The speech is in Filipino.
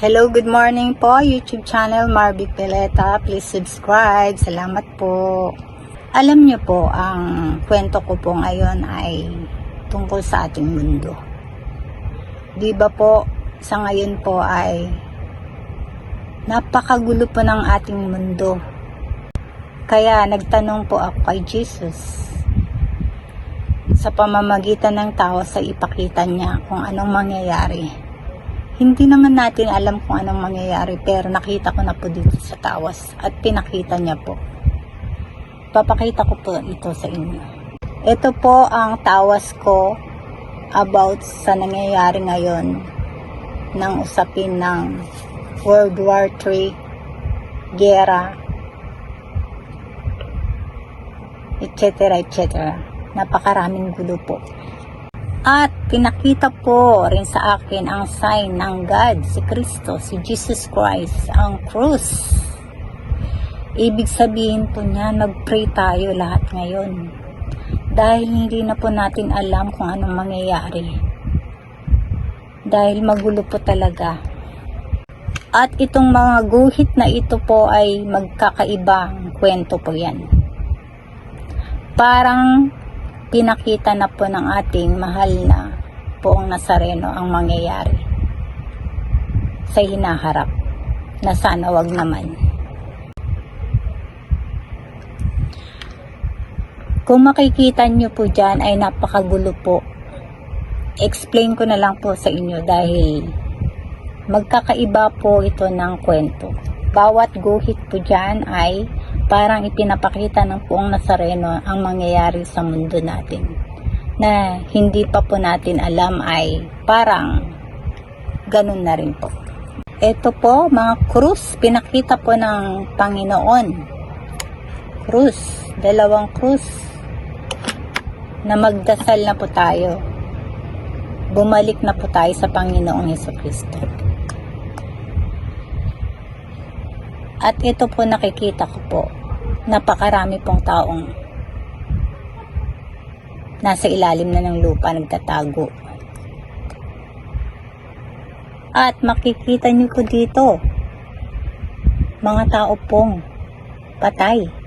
Hello, good morning po, YouTube channel Marvic Peleta. Please subscribe. Salamat po. Alam niyo po, ang kwento ko po ngayon ay tungkol sa ating mundo. Di ba po, sa ngayon po ay napakagulo po ng ating mundo. Kaya nagtanong po ako kay Jesus sa pamamagitan ng tao sa ipakita niya kung anong mangyayari hindi naman natin alam kung anong mangyayari pero nakita ko na po dito sa tawas at pinakita niya po. Papakita ko po ito sa inyo. Ito po ang tawas ko about sa nangyayari ngayon ng usapin ng World War III, gera, etc. etc. Napakaraming gulo po. At pinakita po rin sa akin ang sign ng God, si Kristo, si Jesus Christ, ang cross. Ibig sabihin po niya, nag-pray tayo lahat ngayon. Dahil hindi na po natin alam kung anong mangyayari. Dahil magulo po talaga. At itong mga guhit na ito po ay magkakaibang kwento po yan. Parang pinakita na po ng ating mahal na poong Nazareno ang mangyayari sa hinaharap na sana wag naman. Kung makikita nyo po dyan ay napakagulo po. Explain ko na lang po sa inyo dahil magkakaiba po ito ng kwento. Bawat guhit po dyan ay parang ipinapakita ng puong Nazareno ang mangyayari sa mundo natin na hindi pa po natin alam ay parang ganun na rin po. Ito po, mga krus, pinakita po ng Panginoon. Krus, dalawang krus na magdasal na po tayo. Bumalik na po tayo sa Panginoong Heso Kristo. At ito po nakikita ko po, napakarami pong taong nasa ilalim na ng lupa nagtatago. At makikita niyo po dito, mga tao pong patay.